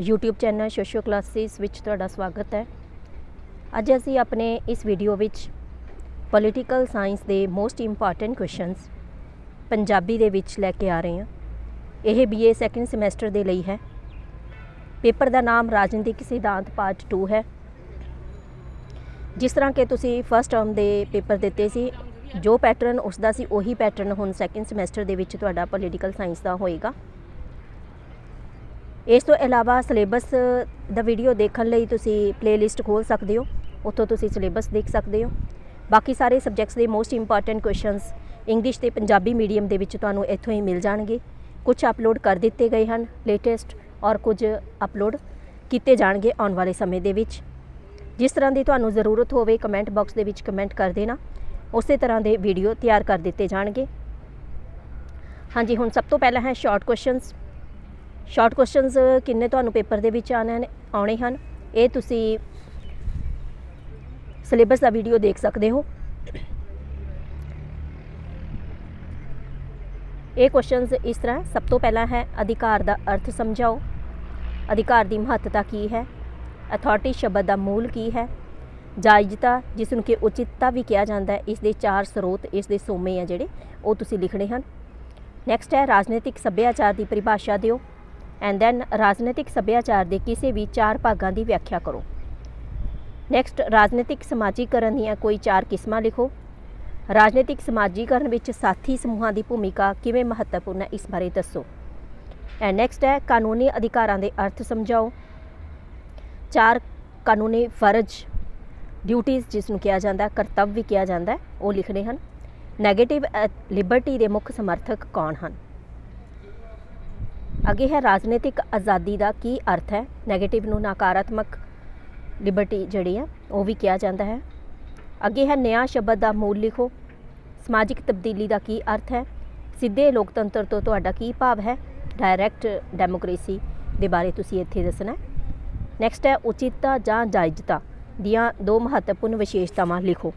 YouTube channel ਸੋਸ਼ੋ classes ਵਿੱਚ ਤੁਹਾਡਾ ਸਵਾਗਤ ਹੈ। ਅੱਜ ਅਸੀਂ ਆਪਣੇ ਇਸ ਵੀਡੀਓ ਵਿੱਚ ਪੋਲੀਟੀਕਲ ਸਾਇੰਸ ਦੇ ਮੋਸਟ ਇੰਪੋਰਟੈਂਟ ਕੁਐਸਚਨਸ ਪੰਜਾਬੀ ਦੇ ਵਿੱਚ ਲੈ ਕੇ ਆ ਰਹੇ ਹਾਂ। ਇਹ BA ਸੈਕੰਡ ਸਮੈਸਟਰ ਦੇ ਲਈ ਹੈ। ਪੇਪਰ ਦਾ ਨਾਮ ਰਾਜਨੀਤਿਕ ਸਿਧਾਂਤ ਪਾਰਟ 2 ਹੈ। ਜਿਸ ਤਰ੍ਹਾਂ ਕਿ ਤੁਸੀਂ ਫਸਟ ਟਰਮ ਦੇ ਪੇਪਰ ਦਿੱਤੇ ਸੀ, ਜੋ ਪੈਟਰਨ ਉਸ ਦਾ ਸੀ, ਉਹੀ ਪੈਟਰਨ ਹੁਣ ਸੈਕੰਡ ਸਮੈਸਟਰ ਦੇ ਵਿੱਚ ਤੁਹਾਡਾ ਪੋਲੀਟੀਕਲ ਸਾਇੰਸ ਦਾ ਹੋਏਗਾ। ਇਸ ਤੋਂ ਇਲਾਵਾ ਸਿਲੇਬਸ ਦਾ ਵੀਡੀਓ ਦੇਖਣ ਲਈ ਤੁਸੀਂ ਪਲੇਲਿਸਟ ਖੋਲ ਸਕਦੇ ਹੋ। ਉੱਥੋਂ ਤੁਸੀਂ ਸਿਲੇਬਸ ਦੇਖ ਸਕਦੇ ਹੋ। ਬਾਕੀ ਸਾਰੇ ਸਬਜੈਕਟਸ ਦੇ ਮੋਸਟ ਇੰਪੋਰਟੈਂਟ ਕੁਐਸਚਨਸ ਇੰਗਲਿਸ਼ ਤੇ ਪੰਜਾਬੀ ਮੀਡੀਅਮ ਦੇ ਵਿੱਚ ਤੁਹਾਨੂੰ ਇੱਥੋਂ ਹੀ ਮਿਲ ਜਾਣਗੇ। ਕੁਝ ਅਪਲੋਡ ਕਰ ਦਿੱਤੇ ਗਏ ਹਨ ਲੇਟੈਸਟ ਔਰ ਕੁਝ ਅਪਲੋਡ ਕੀਤੇ ਜਾਣਗੇ ਆਉਣ ਵਾਲੇ ਸਮੇਂ ਦੇ ਵਿੱਚ। ਜਿਸ ਤਰ੍ਹਾਂ ਦੀ ਤੁਹਾਨੂੰ ਜ਼ਰੂਰਤ ਹੋਵੇ ਕਮੈਂਟ ਬਾਕਸ ਦੇ ਵਿੱਚ ਕਮੈਂਟ ਕਰ ਦੇਣਾ। ਉਸੇ ਤਰ੍ਹਾਂ ਦੇ ਵੀਡੀਓ ਤਿਆਰ ਕਰ ਦਿੱਤੇ ਜਾਣਗੇ। ਹਾਂਜੀ, ਹੁਣ ਸਭ ਤੋਂ ਪਹਿਲਾਂ ਹੈ ਸ਼ਾਰਟ ਕੁਐਸਚਨਸ ਸ਼ਾਰਟ ਕੁਐਸਚਨਸ ਕਿੰਨੇ ਤੁਹਾਨੂੰ ਪੇਪਰ ਦੇ ਵਿੱਚ ਆਣੇ ਨੇ ਆਉਣੇ ਹਨ? ਇਹ ਤੁਸੀਂ ਸਿਲੇਬਸ ਦਾ ਵੀਡੀਓ ਦੇਖ ਸਕਦੇ ਹੋ। ਇਹ ਕੁਐਸਚਨਸ ਇਸ ਤਰ੍ਹਾਂ ਸਭ ਤੋਂ ਪਹਿਲਾ ਹੈ ਅਧਿਕਾਰ ਦਾ ਅਰਥ ਸਮਝਾਓ। ਅਧਿਕਾਰ ਦੀ ਮਹੱਤਤਾ ਕੀ ਹੈ? ਅਥਾਰਟੀ ਸ਼ਬਦ ਦਾ ਮੂਲ ਕੀ ਹੈ? ਜਾਇਜ਼ਤਾ, ਜਿਸ ਨੂੰ ਕਿ ਉਚਿਤਤਾ ਵੀ ਕਿਹਾ ਜਾਂਦਾ ਹੈ, ਇਸ ਦੇ ਚਾਰ ਸਰੋਤ, ਇਸ ਦੇ ਸੋਮੇ ਆ ਜਿਹੜੇ, ਉਹ ਤੁਸੀਂ ਲਿਖਣੇ ਹਨ। ਨੈਕਸਟ ਹੈ ਰਾਜਨੀਤਿਕ ਸੱਭਿਆਚਾਰ ਦੀ ਪਰਿਭਾਸ਼ਾ ਦਿਓ। ਐਂਡ ਦੈਨ ਰਾਜਨੀਤਿਕ ਸੱਭਿਆਚਾਰ ਦੇ ਕਿਸੇ ਵੀ ਚਾਰ ਭਾਗਾਂ ਦੀ ਵਿਆਖਿਆ ਕਰੋ। ਨੈਕਸਟ ਰਾਜਨੀਤਿਕ ਸਮਾਜੀਕਰਨ ਦੀਆਂ ਕੋਈ ਚਾਰ ਕਿਸਮਾਂ ਲਿਖੋ। ਰਾਜਨੀਤਿਕ ਸਮਾਜੀਕਰਨ ਵਿੱਚ ਸਾਥੀ ਸਮੂਹਾਂ ਦੀ ਭੂਮਿਕਾ ਕਿਵੇਂ ਮਹੱਤਵਪੂਰਨ ਹੈ, ਇਸ ਬਾਰੇ ਦੱਸੋ। ਐਂਡ ਨੈਕਸਟ ਹੈ, ਕਾਨੂੰਨੀ ਅਧਿਕਾਰਾਂ ਦੇ ਅਰਥ ਸਮਝਾਓ। ਚਾਰ ਕਾਨੂੰਨੀ ਫਰਜ਼ ਡਿਊਟੀਆਂ ਜਿਸ ਨੂੰ ਕਿਹਾ ਜਾਂਦਾ, ਕਰਤੱਵ ਵੀ ਕਿਹਾ ਜਾਂਦਾ ਉਹ ਲਿਖਣੇ ਹਨ। ਨੈਗੇਟਿਵ ਲਿਬਰਟੀ ਦੇ ਮੁੱਖ ਸਮਰਥਕ ਕੌਣ ਹਨ? ਅੱਗੇ ਹੈ ਰਾਜਨੀਤਿਕ ਆਜ਼ਾਦੀ ਦਾ ਕੀ ਅਰਥ ਹੈ? ਨੈਗੇਟਿਵ ਨੂੰ ਨਕਾਰਾਤਮਕ ਲਿਬਰਟੀ ਜਿਹੜੀ ਹੈ, ਉਹ ਵੀ ਕਿਹਾ ਜਾਂਦਾ ਹੈ। ਅੱਗੇ ਹੈ ਨਿਆਂ ਸ਼ਬਦ ਦਾ ਮੂਲ ਲਿਖੋ। ਸਮਾਜਿਕ ਤਬਦੀਲੀ ਦਾ ਕੀ ਅਰਥ ਹੈ? ਸਿੱਧੇ ਲੋਕਤੰਤਰ ਤੋਂ ਤੁਹਾਡਾ ਕੀ ਭਾਵ ਹੈ? ਡਾਇਰੈਕਟ ਡੈਮੋਕ੍ਰੇਸੀ ਦੇ ਬਾਰੇ ਤੁਸੀਂ ਇੱਥੇ ਦੱਸਣਾ ਹੈ। ਨੈਕਸਟ ਹੈ ਉਚਿਤਤਾ ਜਾਂ ਜਾਇਜ਼ਤਾ ਦੀਆਂ ਦੋ ਮਹੱਤਵਪੂਰਨ ਵਿਸ਼ੇਸ਼ਤਾਵਾਂ ਲਿਖੋ।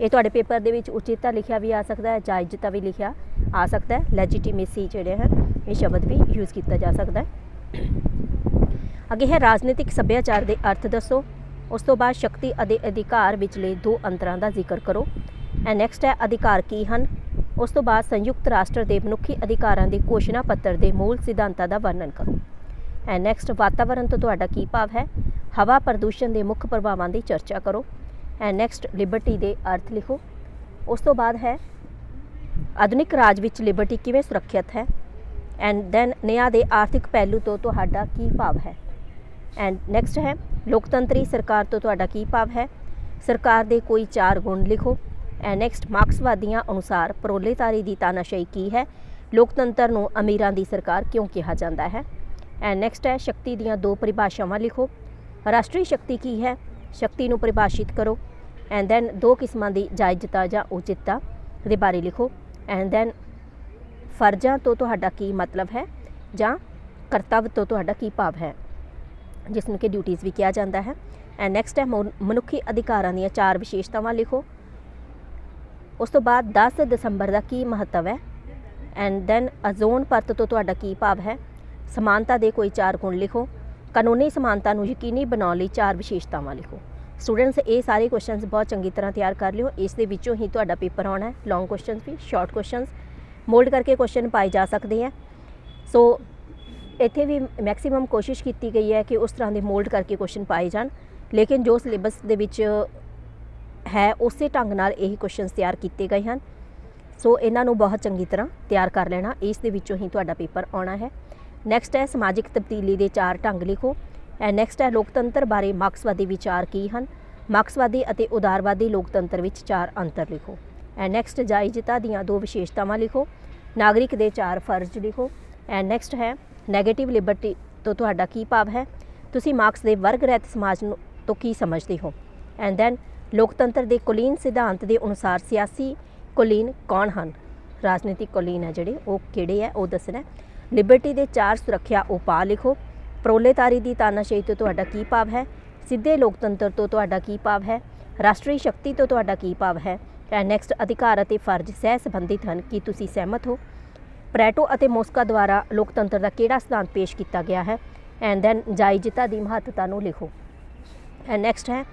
ਇਹ ਤੁਹਾਡੇ ਪੇਪਰ ਦੇ ਵਿੱਚ ਉਚਿਤਤਾ ਲਿਖਿਆ ਵੀ ਆ ਸਕਦਾ ਹੈ, ਜਾਇਜ਼ਤਾ ਵੀ ਲਿਖਿਆ ਆ ਸਕਦਾ ਹੈ ਲੈਜੀਟੀਮੇਸੀ ਜਿਹੜੇ ਹੈ ਇਹ ਸ਼ਬਦ ਵੀ ਯੂਜ਼ ਕੀਤਾ ਜਾ ਸਕਦਾ ਹੈ। ਅੱਗੇ ਹੈ, ਰਾਜਨੀਤਿਕ ਸੱਭਿਆਚਾਰ ਦੇ ਅਰਥ ਦੱਸੋ। ਉਸ ਤੋਂ ਬਾਅਦ ਸ਼ਕਤੀ ਅਤੇ ਅਧਿਕਾਰ ਵਿਚਲੇ ਦੋ ਅੰਤਰਾਂ ਦਾ ਜ਼ਿਕਰ ਕਰੋ। ਐਂਡ ਨੈਕਸਟ ਹੈ, ਅਧਿਕਾਰ ਕੀ ਹਨ? ਉਸ ਤੋਂ ਬਾਅਦ ਸੰਯੁਕਤ ਰਾਸ਼ਟਰ ਦੇ ਮਨੁੱਖੀ ਅਧਿਕਾਰਾਂ ਦੇ ਘੋਸ਼ਣਾ ਪੱਤਰ ਦੇ ਮੂਲ ਸਿਧਾਂਤਾਂ ਦਾ ਵਰਣਨ ਕਰੋ। ਐਂਡ ਨੈਕਸਟ ਵਾਤਾਵਰਣ ਤੋਂ ਤੁਹਾਡਾ ਕੀ ਭਾਵ ਹੈ? ਹਵਾ ਪ੍ਰਦੂਸ਼ਣ ਦੇ ਮੁੱਖ ਪ੍ਰਭਾਵਾਂ ਦੀ ਚਰਚਾ ਕਰੋ। ਐਂਡ ਨੈਕਸਟ ਲਿਬਰਟੀ ਦੇ ਅਰਥ ਲਿਖੋ। ਉਸ ਤੋਂ ਬਾਅਦ ਹੈ, ਆਧੁਨਿਕ ਰਾਜ ਵਿੱਚ ਲਿਬਰਟੀ ਕਿਵੇਂ ਸੁਰੱਖਿਅਤ ਹੈ? ਐਂਡ ਦੈਨ ਨਿਆਂ ਦੇ ਆਰਥਿਕ ਪਹਿਲੂ ਤੋਂ ਤੁਹਾਡਾ ਕੀ ਭਾਵ ਹੈ? ਐਂਡ ਨੈਕਸਟ ਹੈ, ਲੋਕਤੰਤਰੀ ਸਰਕਾਰ ਤੋਂ ਤੁਹਾਡਾ ਕੀ ਭਾਵ ਹੈ? ਸਰਕਾਰ ਦੇ ਕੋਈ ਚਾਰ ਗੁਣ ਲਿਖੋ। ਐਂਡ ਨੈਕਸਟ ਮਾਰਕਸਵਾਦੀਆਂ ਅਨੁਸਾਰ ਪ੍ਰੋਲੇਤਾਰੀ ਦੀ ਤਾਨਾਸ਼ਾਹੀ ਕੀ ਹੈ? ਲੋਕਤੰਤਰ ਨੂੰ ਅਮੀਰਾਂ ਦੀ ਸਰਕਾਰ ਕਿਉਂ ਕਿਹਾ ਜਾਂਦਾ ਹੈ? ਐਂਡ ਨੈਕਸਟ ਹੈ, ਸ਼ਕਤੀ ਦੀਆਂ ਦੋ ਪਰਿਭਾਸ਼ਾਵਾਂ ਲਿਖੋ। ਰਾਸ਼ਟਰੀ ਸ਼ਕਤੀ ਕੀ ਹੈ? ਸ਼ਕਤੀ ਨੂੰ ਪਰਿਭਾਸ਼ਿਤ ਕਰੋ। ਐਂਡ ਦੈਨ ਦੋ ਕਿਸਮਾਂ ਦੀ ਜਾਇਜ਼ਤਾ ਜਾਂ ਉਚਿਤਤਾ ਦੇ ਬਾਰੇ ਲਿਖੋ। ਐਂਡ ਦੈਨ ਫਰਜ਼ਾਂ ਤੋਂ ਤੁਹਾਡਾ ਕੀ ਮਤਲਬ ਹੈ ਜਾਂ ਕਰਤੱਵ ਤੋਂ ਤੁਹਾਡਾ ਕੀ ਭਾਵ ਹੈ? ਜਿਸ ਨੂੰ ਕਿ ਡਿਊਟੀਆਂ ਵੀ ਕਿਹਾ ਜਾਂਦਾ ਹੈ। ਐਂਡ ਨੈਕਸਟ ਹੈ ਮਨੁ- ਮਨੁੱਖੀ ਅਧਿਕਾਰਾਂ ਦੀਆਂ ਚਾਰ ਵਿਸ਼ੇਸ਼ਤਾਵਾਂ ਲਿਖੋ। ਉਸ ਤੋਂ ਬਾਅਦ 10 ਦਸੰਬਰ ਦਾ ਕੀ ਮਹੱਤਵ ਹੈ? ਐਂਡ ਦੈਨ ਅਜ਼ੋਨ ਪਰਤ ਤੋਂ ਤੁਹਾਡਾ ਕੀ ਭਾਵ ਹੈ? ਸਮਾਨਤਾ ਦੇ ਕੋਈ ਚਾਰ ਗੁਣ ਲਿਖੋ। ਕਾਨੂੰਨੀ ਸਮਾਨਤਾ ਨੂੰ ਯਕੀਨੀ ਬਣਾਉਣ ਲਈ ਚਾਰ ਵਿਸ਼ੇਸ਼ਤਾਵਾਂ ਲਿਖੋ। ਸਟੂਡੈਂਟਸ ਇਹ ਸਾਰੇ ਕੁਐਸਚਨਸ ਬਹੁਤ ਚੰਗੀ ਤਰ੍ਹਾਂ ਤਿਆਰ ਕਰ ਲਿਓ। ਇਸ ਦੇ ਵਿੱਚੋਂ ਹੀ ਤੁਹਾਡਾ ਪੇਪਰ ਆਉਣਾ ਹੈ। ਲੌਂਗ ਕੁਐਸਚਨਸ ਵੀ ਸ਼ਾਰਟ ਕੁਐਸਚਨਸ ਮੋਲਡ ਕਰਕੇ ਕੁਐਸਚਨ ਪਾਏ ਜਾ ਸਕਦੇ ਆ। ਸੋ ਇੱਥੇ ਵੀ ਮੈਕਸਿਮਮ ਕੋਸ਼ਿਸ਼ ਕੀਤੀ ਗਈ ਹੈ ਕਿ ਉਸ ਤਰ੍ਹਾਂ ਦੇ ਮੋਲਡ ਕਰਕੇ ਕੁਐਸਚਨ ਪਾਏ ਜਾਣ। ਲੇਕਿਨ ਜੋ ਸਿਲੇਬਸ ਦੇ ਵਿੱਚ ਹੈ, ਉਸੇ ਢੰਗ ਨਾਲ ਇਹ ਕੁਐਸਚਨਸ ਤਿਆਰ ਕੀਤੇ ਗਏ ਹਨ। ਸੋ ਇਹਨਾਂ ਨੂੰ ਬਹੁਤ ਚੰਗੀ ਤਰ੍ਹਾਂ ਤਿਆਰ ਕਰ ਲੈਣਾ। ਇਸ ਦੇ ਵਿੱਚੋਂ ਹੀ ਤੁਹਾਡਾ ਪੇਪਰ ਆਉਣਾ ਹੈ। ਨੈਕਸਟ ਹੈ, ਸਮਾਜਿਕ ਤਬਦੀਲੀ ਦੇ ਚਾਰ ਢੰਗ ਲਿਖੋ। ਐਂਡ ਨੈਕਸਟ ਹੈ, ਲੋਕਤੰਤਰ ਬਾਰੇ ਮਾਰਕਸਵਾਦੀ ਵਿਚਾਰ ਕੀ ਹਨ? ਮਾਰਕਸਵਾਦੀ ਅਤੇ ਉਦਾਰਵਾਦੀ ਲੋਕਤੰਤਰ ਵਿੱਚ ਚਾਰ ਅੰਤਰ ਲਿਖੋ। ਐਂਡ ਨੈਕਸਟ ਜਾਇਜ਼ਤਾ ਦੀਆਂ ਦੋ ਵਿਸ਼ੇਸ਼ਤਾਵਾਂ ਲਿਖੋ। ਨਾਗਰਿਕ ਦੇ ਚਾਰ ਫਰਜ਼ ਲਿਖੋ। ਐਂਡ ਨੈਕਸਟ ਹੈ 네ਗੇਟਿਵ ਲਿਬਰਟੀ ਤੋਂ ਤੁਹਾਡਾ ਕੀ ਭਾਵ ਹੈ? ਤੁਸੀਂ ਮਾਰਕਸ ਦੇ ਵਰਗ ਰਹਿਤ ਸਮਾਜ ਨੂੰ ਤੋਂ ਕੀ ਸਮਝਦੇ ਹੋ? ਐਂਡ ਦੈਨ ਲੋਕਤੰਤਰ ਦੇ ਕੁਲੀਨ ਸਿਧਾਂਤ ਦੇ ਅਨੁਸਾਰ ਸਿਆਸੀ ਕੁਲੀਨ ਕੌਣ ਹਨ? ਰਾਜਨੀਤਿਕ ਕੁਲੀਨ ਹੈ ਜਿਹੜੇ, ਉਹ ਕਿਹੜੇ ਹੈ? ਉਹ ਦੱਸਣਾ ਲਿਬਰਟੀ ਦੇ ਚਾਰ ਸੁਰੱਖਿਆ ਉਪਾਅ ਲਿਖੋ। ਪ੍ਰੋਲੇਤਾਰੀ ਦੀ ਤਾਨਾਸ਼ਾਹੀ ਤੋਂ ਤੁਹਾਡਾ ਕੀ ਭਾਵ ਹੈ? ਸਿੱਧੇ ਲੋਕਤੰਤਰ ਤੋਂ ਤੁਹਾਡਾ ਕੀ ਭਾਵ ਹੈ? ਰਾਸ਼ਟਰੀ ਸ਼ਕਤੀ ਤੋਂ ਤੁਹਾਡਾ ਕੀ ਭਾਵ ਹੈ? ਨੈਕਸਟ ਅਧਿਕਾਰ ਅਤੇ ਫਰਜ਼ ਸਹਿ ਸੰਬੰਧਿਤ ਹਨ। ਕੀ ਤੁਸੀਂ ਸਹਿਮਤ ਹੋ? ਪ੍ਰੈਟੋ ਅਤੇ ਮੋਸਕਾ ਦੁਆਰਾ ਲੋਕਤੰਤਰ ਦਾ ਕਿਹੜਾ ਸਿਧਾਂਤ ਪੇਸ਼ ਕੀਤਾ ਗਿਆ ਹੈ? ਐਂਡ ਦੈਨ ਜਾਇਜ਼ਤਾ ਦੀ ਮਹੱਤਤਾ ਨੂੰ ਲਿਖੋ। ਐਂਡ ਨੈਕਸਟ ਹੈ।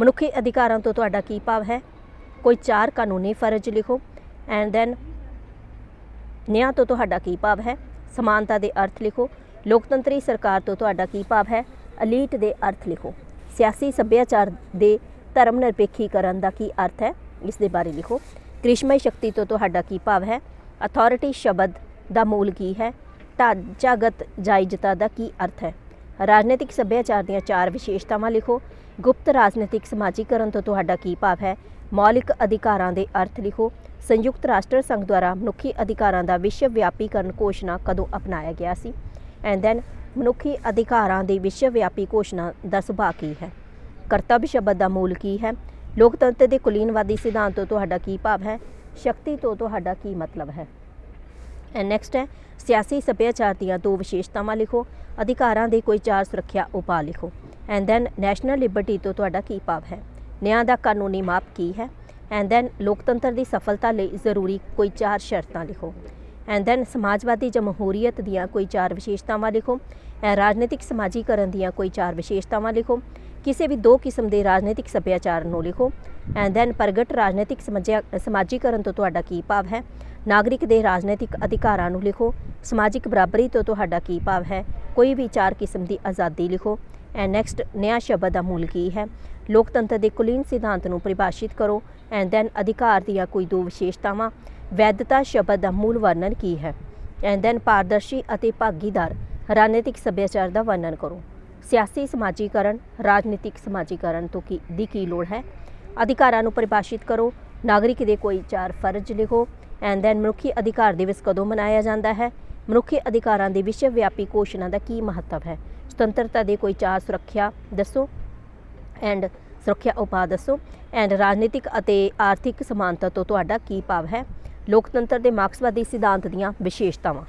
ਮਨੁੱਖੀ ਅਧਿਕਾਰਾਂ ਤੋਂ ਤੁਹਾਡਾ ਕੀ ਭਾਵ ਹੈ? ਕੋਈ ਚਾਰ ਕਾਨੂੰਨੀ ਫਰਜ਼ ਲਿਖੋ। ਐਂਡ ਦੈਨ ਨਿਆਂ ਤੋਂ ਤੁਹਾਡਾ ਕੀ ਭਾਵ ਹੈ? ਸਮਾਨਤਾ ਦੇ ਅਰਥ ਲਿਖੋ। ਲੋਕਤੰਤਰੀ ਸਰਕਾਰ ਤੋਂ ਤੁਹਾਡਾ ਕੀ ਭਾਵ ਹੈ? ਅਲੀਟ ਦੇ ਅਰਥ ਲਿਖੋ। ਸਿਆਸੀ ਸੱਭਿਆਚਾਰ ਦੇ ਧਰਮ ਨਿਰਪੇਖੀਕਰਨ ਦਾ ਕੀ ਅਰਥ ਹੈ? ਇਸ ਦੇ ਬਾਰੇ ਲਿਖੋ। ਕ੍ਰਿਸ਼ਮਈ ਸ਼ਕਤੀ ਤੋਂ ਤੁਹਾਡਾ ਕੀ ਭਾਵ ਹੈ? ਅਥਾਰਟੀ ਸ਼ਬਦ ਦਾ ਮੂਲ ਕੀ ਹੈ? ਢਾਂਚਾਗਤ ਜਾਇਜ਼ਤਾ ਦਾ ਕੀ ਅਰਥ ਹੈ? ਰਾਜਨੀਤਿਕ ਸੱਭਿਆਚਾਰ ਦੀਆਂ ਚਾਰ ਵਿਸ਼ੇਸ਼ਤਾਵਾਂ ਲਿਖੋ। ਗੁਪਤ ਰਾਜਨੀਤਿਕ ਸਮਾਜੀਕਰਨ ਤੋਂ ਤੁਹਾਡਾ ਕੀ ਭਾਵ ਹੈ? ਮੌਲਿਕ ਅਧਿਕਾਰਾਂ ਦੇ ਅਰਥ ਲਿਖੋ। ਸੰਯੁਕਤ ਰਾਸ਼ਟਰ ਸੰਘ ਦੁਆਰਾ ਮਨੁੱਖੀ ਅਧਿਕਾਰਾਂ ਦਾ ਵਿਸ਼ਵ ਵਿਆਪੀਕਰਨ ਘੋਸ਼ਣਾ ਕਦੋਂ ਅਪਣਾਇਆ ਗਿਆ ਸੀ? ਐਂਡ ਦੈਨ ਮਨੁੱਖੀ ਅਧਿਕਾਰਾਂ ਦੀ ਵਿਸ਼ਵ ਵਿਆਪੀ ਘੋਸ਼ਣਾ ਦਾ ਸੁਭਾਅ ਕੀ ਹੈ? ਕਰਤੱਵ ਸ਼ਬਦ ਦਾ ਮੂਲ ਕੀ ਹੈ? ਲੋਕਤੰਤਰ ਦੇ ਕੁਲੀਨਵਾਦੀ ਸਿਧਾਂਤ ਤੋਂ ਤੁਹਾਡਾ ਕੀ ਭਾਵ ਹੈ? ਸ਼ਕਤੀ ਤੋਂ ਤੁਹਾਡਾ ਕੀ ਮਤਲਬ ਹੈ? ਐਂਡ ਨੈਕਸਟ ਹੈ, ਸਿਆਸੀ ਸੱਭਿਆਚਾਰ ਦੀਆਂ ਦੋ ਵਿਸ਼ੇਸ਼ਤਾਵਾਂ ਲਿਖੋ, ਅਧਿਕਾਰਾਂ ਦੇ ਕੋਈ ਚਾਰ ਸੁਰੱਖਿਆ ਉਪਾਅ ਲਿਖੋ। ਐਂਡ ਦੈਨ ਨੈਸ਼ਨਲ ਲਿਬਰਟੀ ਤੋਂ ਤੁਹਾਡਾ ਕੀ ਭਾਵ ਹੈ? ਨਿਆਂ ਦਾ ਕਾਨੂੰਨੀ ਮਾਪ ਕੀ ਹੈ? ਐਂਡ ਦੈਨ ਲੋਕਤੰਤਰ ਦੀ ਸਫਲਤਾ ਲਈ ਜ਼ਰੂਰੀ ਕੋਈ ਚਾਰ ਸ਼ਰਤਾਂ ਲਿਖੋ। ਐਂਡ ਦੈਨ ਸਮਾਜਵਾਦੀ ਜਮਹੂਰੀਅਤ ਦੀਆਂ ਕੋਈ ਚਾਰ ਵਿਸ਼ੇਸ਼ਤਾਵਾਂ ਲਿਖੋ। ਐ ਰਾਜਨੀਤਿਕ ਸਮਾਜੀਕਰਨ ਦੀਆਂ ਕੋਈ ਚਾਰ ਵਿਸ਼ੇਸ਼ਤਾਵਾਂ ਲਿਖੋ। ਕਿਸੇ ਵੀ ਦੋ ਕਿਸਮ ਦੇ ਰਾਜਨੀਤਿਕ ਸੱਭਿਆਚਾਰ ਨੂੰ ਲਿਖੋ। ਐਂਡ ਦੈਨ ਪ੍ਰਗਟ ਰਾਜਨੀਤਿਕ ਸਮਝਿਆ- ਸਮਾਜੀਕਰਨ ਤੋਂ ਤੁਹਾਡਾ ਕੀ ਭਾਵ ਹੈ? ਨਾਗਰਿਕ ਦੇ ਰਾਜਨੀਤਿਕ ਅਧਿਕਾਰਾਂ ਨੂੰ ਲਿਖੋ। ਸਮਾਜਿਕ ਬਰਾਬਰੀ ਤੋਂ ਤੁਹਾਡਾ ਕੀ ਭਾਵ ਹੈ? ਕੋਈ ਵੀ ਚਾਰ ਕਿਸਮ ਦੀ ਆਜ਼ਾਦੀ ਲਿਖੋ। ਐਂਡ ਨੈਕਸਟ ਨਿਆਂ ਸ਼ਬਦ ਦਾ ਮੂਲ ਕੀ ਹੈ? ਲੋਕਤੰਤਰ ਦੇ ਕੁਲੀਨ ਸਿਧਾਂਤ ਨੂੰ ਪਰਿਭਾਸ਼ਿਤ ਕਰੋ। ਐਂਡ ਦੈਨ ਅਧਿਕਾਰ ਦੀਆਂ ਕੋਈ ਦੋ ਵਿਸ਼ੇਸ਼ਤਾਵਾਂ। ਵੈਧਤਾ ਸ਼ਬਦ ਦਾ ਮੂਲ ਵਰਣਨ ਕੀ ਹੈ? ਐਂਡ ਦੈਨ ਪਾਰਦਰਸ਼ੀ ਅਤੇ ਭਾਗੀਦਾਰ, ਰਾਜਨੀਤਿਕ ਸੱਭਿਆਚਾਰ ਦਾ ਵਰਣਨ ਕਰੋ। ਸਿਆਸੀ ਸਮਾਜੀਕਰਨ, ਰਾਜਨੀਤਿਕ ਸਮਾਜੀਕਰਨ ਤੋਂ ਕੀ ਦੀ ਕੀ ਲੋੜ ਹੈ? ਅਧਿਕਾਰਾਂ ਨੂੰ ਪਰਿਭਾਸ਼ਿਤ ਕਰੋ। ਨਾਗਰਿਕ ਦੇ ਕੋਈ ਚਾਰ ਫਰਜ਼ ਲਿਖੋ। ਐਂਡ ਦੈਨ ਮਨੁੱਖੀ ਅਧਿਕਾਰ ਦਿਵਸ ਕਦੋਂ ਮਨਾਇਆ ਜਾਂਦਾ ਹੈ? ਮਨੁੱਖੀ ਅਧਿਕਾਰਾਂ ਦੀ ਵਿਸ਼ਵ ਵਿਆਪੀ ਘੋਸ਼ਣਾ ਦਾ ਕੀ ਮਹੱਤਵ ਹੈ? ਸੁਤੰਤਰਤਾ ਦੇ ਕੋਈ ਚਾਰ ਸੁਰੱਖਿਆ ਦੱਸੋ। ਐਂਡ ਸੁਰੱਖਿਆ ਉਪਾਅ ਦੱਸੋ। ਐਂਡ ਰਾਜਨੀਤਿਕ ਅਤੇ ਆਰਥਿਕ ਸਮਾਨਤਾ ਤੋਂ ਤੁਹਾਡਾ ਕੀ ਭਾਵ ਹੈ? ਲੋਕਤੰਤਰ ਦੇ ਮਾਰਕਸਵਾਦੀ ਸਿਧਾਂਤ ਦੀਆਂ ਵਿਸ਼ੇਸ਼ਤਾਵਾਂ।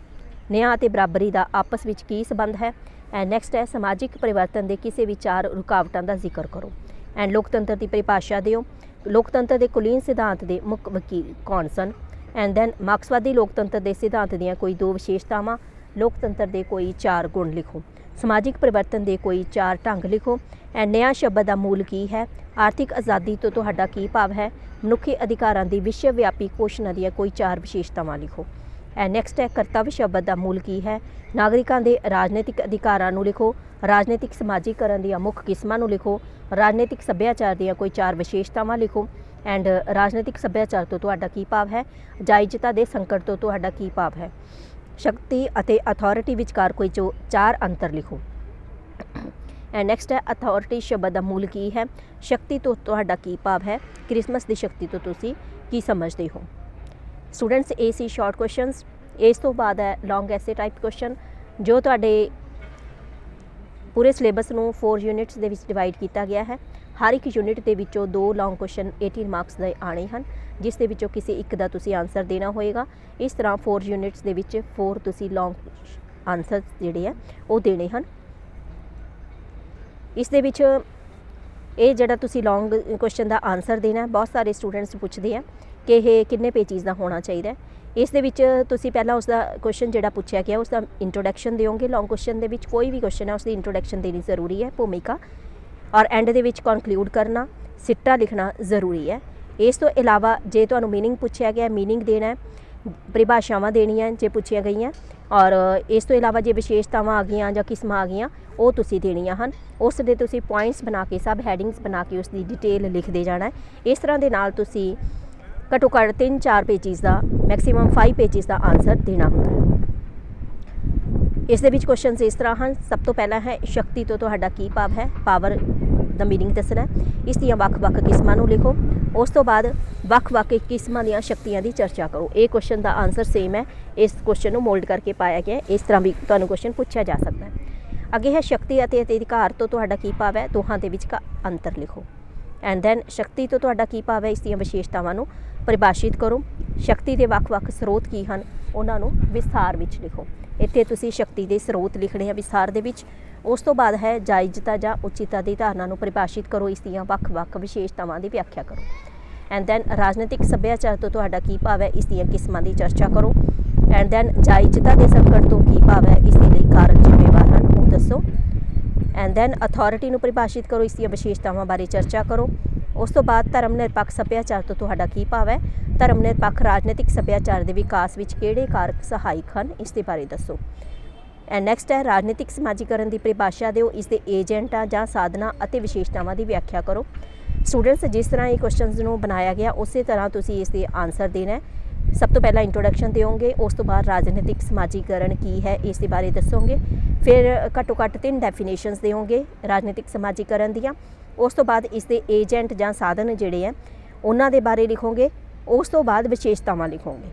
ਨਿਆਂ ਅਤੇ ਬਰਾਬਰੀ ਦਾ ਆਪਸ ਵਿੱਚ ਕੀ ਸੰਬੰਧ ਹੈ? ਨੈਕਸਟ ਹੈ, ਸਮਾਜਿਕ ਪਰਿਵਰਤਨ ਦੇ ਕਿਸੇ ਵੀ ਚਾਰ ਰੁਕਾਵਟਾਂ ਦਾ ਜ਼ਿਕਰ ਕਰੋ। ਐਂਡ ਲੋਕਤੰਤਰ ਦੀ ਪਰਿਭਾਸ਼ਾ ਦਿਓ। ਲੋਕਤੰਤਰ ਦੇ ਕੁਲੀਨ ਸਿਧਾਂਤ ਦੇ ਮੁੱਖ ਵਕੀਲ ਕੌਣ ਸਨ? ਐਂਡ ਦੈਨ ਮਾਰਕਸਵਾਦੀ ਲੋਕਤੰਤਰ ਦੇ ਸਿਧਾਂਤ ਦੀਆਂ ਕੋਈ ਦੋ ਵਿਸ਼ੇਸ਼ਤਾਵਾਂ? ਲੋਕਤੰਤਰ ਦੇ ਕੋਈ ਚਾਰ ਗੁਣ ਲਿਖੋ। ਸਮਾਜਿਕ ਪਰਿਵਰਤਨ ਦੇ ਕੋਈ ਚਾਰ ਢੰਗ ਲਿਖੋ। ਐਂਡ ਨਿਆਂ ਸ਼ਬਦ ਦਾ ਮੂਲ ਕੀ ਹੈ? ਆਰਥਿਕ ਆਜ਼ਾਦੀ ਤੋਂ ਤੁਹਾਡਾ ਕੀ ਭਾਵ ਹੈ? ਮਨੁੱਖੀ ਅਧਿਕਾਰਾਂ ਦੀ ਵਿਸ਼ਵ ਵਿਆਪੀ ਘੋਸ਼ਣਾ ਦੀਆਂ ਕੋਈ ਚਾਰ ਵਿਸ਼ੇਸ਼ਤਾਵਾਂ ਲਿਖੋ। ਨੈਕਸਟ ਹੈ ਕਰਤੱਵ ਸ਼ਬਦ ਦਾ ਮੂਲ ਕੀ ਹੈ? ਨਾਗਰਿਕਾਂ ਦੇ ਰਾਜਨੀਤਿਕ ਅਧਿਕਾਰਾਂ ਨੂੰ ਲਿਖੋ, ਰਾਜਨੀਤਿਕ ਸਮਾਜੀਕਰਨ ਦੀਆਂ ਮੁੱਖ ਕਿਸਮਾਂ ਨੂੰ ਲਿਖੋ, ਰਾਜਨੀਤਿਕ ਸੱਭਿਆਚਾਰ ਦੀਆਂ ਕੋਈ ਚਾਰ ਵਿਸ਼ੇਸ਼ਤਾਵਾਂ ਲਿਖੋ ਐਂਡ ਰਾਜਨੀਤਿਕ ਸੱਭਿਆਚਾਰ ਤੋਂ ਤੁਹਾਡਾ ਕੀ ਭਾਵ ਹੈ? ਜਾਇਜ਼ਤਾ ਦੇ ਸੰਕਟ ਤੋਂ ਤੁਹਾਡਾ ਕੀ ਭਾਵ ਹੈ? ਸ਼ਕਤੀ ਅਤੇ ਅਥਾਰਟੀ ਵਿਚਕਾਰ ਕੋਈ ਜੋ ਚਾਰ ਅੰਤਰ ਲਿਖੋ। ਐਂਡ ਨੈਕਸਟ ਹੈ ਅਥਾਰਟੀ ਸ਼ਬਦ ਦਾ ਮੂਲ ਕੀ ਹੈ? ਸ਼ਕਤੀ ਤੋਂ ਤੁਹਾਡਾ ਕੀ ਭਾਵ ਹੈ? ਕ੍ਰਿਸਮਸ ਦੀ ਸ਼ਕਤੀ ਤੋਂ ਤੁਸੀਂ ਕੀ ਸਮਝਦੇ ਹੋ? ਸਟੂਡੈਂਟਸ ਇਹ ਸੀ ਸ਼ਾਰਟ ਕੁਐਸਚਨਸ ਇਸ ਤੋਂ ਬਾਅਦ ਹੈ ਲੌਂਗ ਐਸੇ ਟਾਈਪ ਕੁਐਸਚਨ ਜੋ ਤੁਹਾਡੇ ਪੂਰੇ ਸਿਲੇਬਸ ਨੂੰ 4 ਯੂਨਿਟਸ ਦੇ ਵਿੱਚ ਡਿਵਾਈਡ ਕੀਤਾ ਗਿਆ ਹੈ। ਹਰ ਇੱਕ ਯੂਨਿਟ ਦੇ ਵਿੱਚੋਂ ਦੋ ਲੌਂਗ ਕੁਐਸਚਨ 18 ਮਾਰਕਸ ਦੇ ਆਣੇ ਹਨ, ਜਿਸ ਦੇ ਵਿੱਚੋਂ ਕਿਸੇ ਇੱਕ ਦਾ ਤੁਸੀਂ ਆਨਸਰ ਦੇਣਾ ਹੋਏਗਾ। ਇਸ ਤਰ੍ਹਾਂ 4 ਯੂਨਿਟਸ ਦੇ ਵਿੱਚ 4 ਤੁਸੀਂ ਲੌਂਗ ਆਨਸਰ ਜਿਹੜੇ ਆ, ਉਹ ਦੇਣੇ ਹਨ। ਇਸ ਦੇ ਵਿੱਚ ਇਹ ਜਿਹੜਾ ਤੁਸੀਂ ਲੌਂਗ ਕੁਐਸਚਨ ਦਾ ਆਨਸਰ ਦੇਣਾ ਬਹੁਤ ਸਾਰੇ ਸਟੂਡੈਂਟਸ ਪੁੱਛਦੇ ਆ। ਕਿ ਇਹ ਕਿੰਨੇ ਪੇਜਿਸ ਦਾ ਹੋਣਾ ਚਾਹੀਦਾ ਇਸ ਦੇ ਵਿੱਚ ਤੁਸੀਂ ਪਹਿਲਾਂ ਉਸ ਦਾ ਕੁਐਸਚਨ ਜਿਹੜਾ ਪੁੱਛਿਆ ਗਿਆ ਉਸ ਦਾ ਇੰਟਰੋਡਕਸ਼ਨ ਦਿਓਗੇ। ਲੌਂਗ ਕੁਐਸਚਨ ਦੇ ਵਿੱਚ ਕੋਈ ਵੀ ਕੁਐਸਚਨ ਹੈ ਉਸ ਦੀ ਇੰਟਰੋਡਕਸ਼ਨ ਦੇਣੀ ਜ਼ਰੂਰੀ ਹੈ, ਭੂਮਿਕਾ। ਔਰ ਐਂਡ ਦੇ ਵਿੱਚ ਕਨਕਲੂਡ ਕਰਨਾ, ਸਿੱਟਾ ਲਿਖਣਾ ਜ਼ਰੂਰੀ ਹੈ। ਇਸ ਤੋਂ ਇਲਾਵਾ ਜੇ ਤੁਹਾਨੂੰ ਮੀਨਿੰਗ ਪੁੱਛਿਆ ਗਿਆ ਮੀਨਿੰਗ ਦੇਣਾ ਹੈ, ਪਰਿਭਾਸ਼ਾਵਾਂ ਦੇਣੀਆਂ ਜੇ ਪੁੱਛੀਆਂ ਗਈਆਂ, ਔਰ ਇਸ ਤੋਂ ਇਲਾਵਾ ਜੇ ਵਿਸ਼ੇਸ਼ਤਾਵਾਂ ਆ ਗਈਆਂ ਜਾਂ ਕਿਸਮਾਂ ਆ ਗਈਆਂ, ਉਹ ਤੁਸੀਂ ਦੇਣੀਆਂ ਹਨ। ਉਸ ਦੇ ਤੁਸੀਂ ਪੁਆਇੰਟਸ ਬਣਾ ਕੇ ਸਬ ਹੈਡਿੰਗਸ ਬਣਾ ਕੇ ਉਸ ਦੀ ਡਿਟੇਲ ਲਿਖਦੇ ਜਾਣਾ ਹੈ। ਇਸ ਤਰ੍ਹਾਂ ਦੇ ਨਾਲ ਤੁਸੀਂ ਘੱਟੋ ਘੱਟ 3-4 ਪੇਜਿਸ ਦਾ ਮੈਕਸਿਮਮ 5 ਪੇਜਿਸ ਦਾ ਆਨਸਰ ਦੇਣਾ ਹੁੰਦਾ ਹੈ। ਇਸ ਦੇ ਵਿੱਚ ਕੁਐਸਚਨਸ ਇਸ ਤਰ੍ਹਾਂ ਹਨ। ਸਭ ਤੋਂ ਪਹਿਲਾ ਹੈ, ਸ਼ਕਤੀ ਤੋਂ ਤੁਹਾਡਾ ਕੀ ਭਾਵ ਹੈ? ਪਾਵਰ ਦਾ ਮੀਨਿੰਗ ਦੱਸਣਾ ਇਸ ਦੀਆਂ ਵੱਖ-ਵੱਖ ਕਿਸਮਾਂ ਨੂੰ ਲਿਖੋ। ਉਸ ਤੋਂ ਬਾਅਦ ਵੱਖ-ਵੱਖ ਕਿਸਮਾਂ ਦੀਆਂ ਸ਼ਕਤੀਆਂ ਦੀ ਚਰਚਾ ਕਰੋ। ਇਹ ਕੁਐਸਚਨ ਦਾ ਆਨਸਰ ਸੇਮ ਹੈ। ਇਸ ਕੁਐਸਚਨ ਨੂੰ ਮੋਲਡ ਕਰਕੇ ਪਾਇਆ ਗਿਆ ਇਸ ਤਰ੍ਹਾਂ ਵੀ ਤੁਹਾਨੂੰ ਕੁਐਸਚਨ ਪੁੱਛਿਆ ਜਾ ਸਕਦਾ ਹੈ। ਅੱਗੇ ਹੈ, ਸ਼ਕਤੀ ਅਤੇ ਅਧਿਕਾਰ ਤੋਂ ਤੁਹਾਡਾ ਕੀ ਭਾਵ ਹੈ? ਦੋਹਾਂ ਦੇ ਵਿੱਚ ਦਾ ਅੰਤਰ ਲਿਖੋ। ਐਂਡ ਦੈਨ ਸ਼ਕਤੀ ਤੋਂ ਤੁਹਾਡਾ ਕੀ ਭਾਵ ਹੈ? ਇਸ ਦੀਆਂ ਵਿਸ਼ੇਸ਼ਤਾਵਾਂ ਨੂੰ ਪਰਿਭਾਸ਼ਿਤ ਕਰੋ। ਸ਼ਕਤੀ ਦੇ ਵੱਖ-ਵੱਖ ਸਰੋਤ ਕੀ ਹਨ? ਉਹਨਾਂ ਨੂੰ ਵਿਸਥਾਰ ਵਿੱਚ ਲਿਖੋ। ਇੱਥੇ ਤੁਸੀਂ ਸ਼ਕਤੀ ਦੇ ਸਰੋਤ ਲਿਖਣੇ ਆ ਵਿਸਥਾਰ ਦੇ ਵਿੱਚ। ਉਸ ਤੋਂ ਬਾਅਦ ਹੈ ਜਾਇਜ਼ਤਾ ਜਾਂ ਉਚਿਤਤਾ ਦੀ ਧਾਰਨਾ ਨੂੰ ਪਰਿਭਾਸ਼ਿਤ ਕਰੋ। ਇਸ ਦੀਆਂ ਵੱਖ-ਵੱਖ ਵਿਸ਼ੇਸ਼ਤਾਵਾਂ ਦੀ ਵਿਆਖਿਆ ਕਰੋ। ਐਂਡ ਦੈਨ ਰਾਜਨੀਤਿਕ ਸੱਭਿਆਚਾਰ ਤੋਂ ਤੁਹਾਡਾ ਕੀ ਭਾਵ ਹੈ? ਇਸ ਦੀਆਂ ਕਿਸਮਾਂ ਦੀ ਚਰਚਾ ਕਰੋ। ਐਂਡ ਦੈਨ ਜਾਇਜ਼ਤਾ ਦੇ ਸੰਕਟ ਤੋਂ ਕੀ ਭਾਵ ਹੈ? ਇਸ ਦੇ ਲਈ ਕਾਰਨ ਜ਼ਿੰਮੇਵਾਰ ਹਨ, ਉਹ ਦੱਸੋ। ਐਂਡ ਦੈਨ ਅਥਾਰਟੀ ਨੂੰ ਪਰਿਭਾਸ਼ਿਤ ਕਰੋ। ਇਸ ਦੀਆਂ ਵਿਸ਼ੇਸ਼ਤਾਵਾਂ ਬਾਰੇ ਚਰਚਾ ਕਰੋ। ਉਸ ਤੋਂ ਬਾਅਦ ਧਰਮ ਨਿਰਪੱਖ ਸੱਭਿਆਚਾਰ ਤੋਂ ਤੁਹਾਡਾ ਕੀ ਭਾਵ ਹੈ? ਧਰਮ ਨਿਰਪੱਖ ਰਾਜਨੀਤਿਕ ਸੱਭਿਆਚਾਰ ਦੇ ਵਿਕਾਸ ਵਿੱਚ ਕਿਹੜੇ ਕਾਰਕ ਸਹਾਇਕ ਹਨ? ਇਸ ਦੇ ਬਾਰੇ ਦੱਸੋ। ਐਂਡ ਨੈਕਸਟ ਹੈ, ਰਾਜਨੀਤਿਕ ਸਮਾਜੀਕਰਨ ਦੀ ਪਰਿਭਾਸ਼ਾ ਦਿਓ। ਇਸ ਦੇ ਏਜੰਟਾਂ ਜਾਂ ਸਾਧਨਾਂ ਅਤੇ ਵਿਸ਼ੇਸ਼ਤਾਵਾਂ ਦੀ ਵਿਆਖਿਆ ਕਰੋ। ਸਟੂਡੈਂਟਸ ਜਿਸ ਤਰ੍ਹਾਂ ਇਹ ਕੁਐਸਚਨਸ ਨੂੰ ਬਣਾਇਆ ਗਿਆ, ਉਸੇ ਤਰ੍ਹਾਂ ਤੁਸੀਂ ਇਸ ਦੇ ਆਨਸਰ ਦੇਣਾ ਹੈ। ਸਭ ਤੋਂ ਪਹਿਲਾਂ ਇੰਟਰੋਡਕਸ਼ਨ ਦਿਓਗੇ, ਉਸ ਤੋਂ ਬਾਅਦ ਰਾਜਨੀਤਿਕ ਸਮਾਜੀਕਰਨ ਕੀ ਹੈ, ਇਸ ਦੇ ਬਾਰੇ ਦੱਸੋਗੇ। ਫਿਰ ਘੱਟੋ ਘੱਟ ਤਿੰਨ ਡੈਫੀਨੇਸ਼ਨਸ ਦਿਓਗੇ ਰਾਜਨੀਤਿਕ ਸਮਾਜੀਕਰਨ ਦੀਆਂ। ਉਸ ਤੋਂ ਬਾਅਦ ਇਸ ਦੇ ਏਜੰਟ ਜਾਂ ਸਾਧਨ ਜਿਹੜੇ ਆ, ਉਹਨਾਂ ਦੇ ਬਾਰੇ ਲਿਖੋਗੇ, ਉਸ ਤੋਂ ਬਾਅਦ ਵਿਸ਼ੇਸ਼ਤਾਵਾਂ ਲਿਖੋਗੇ।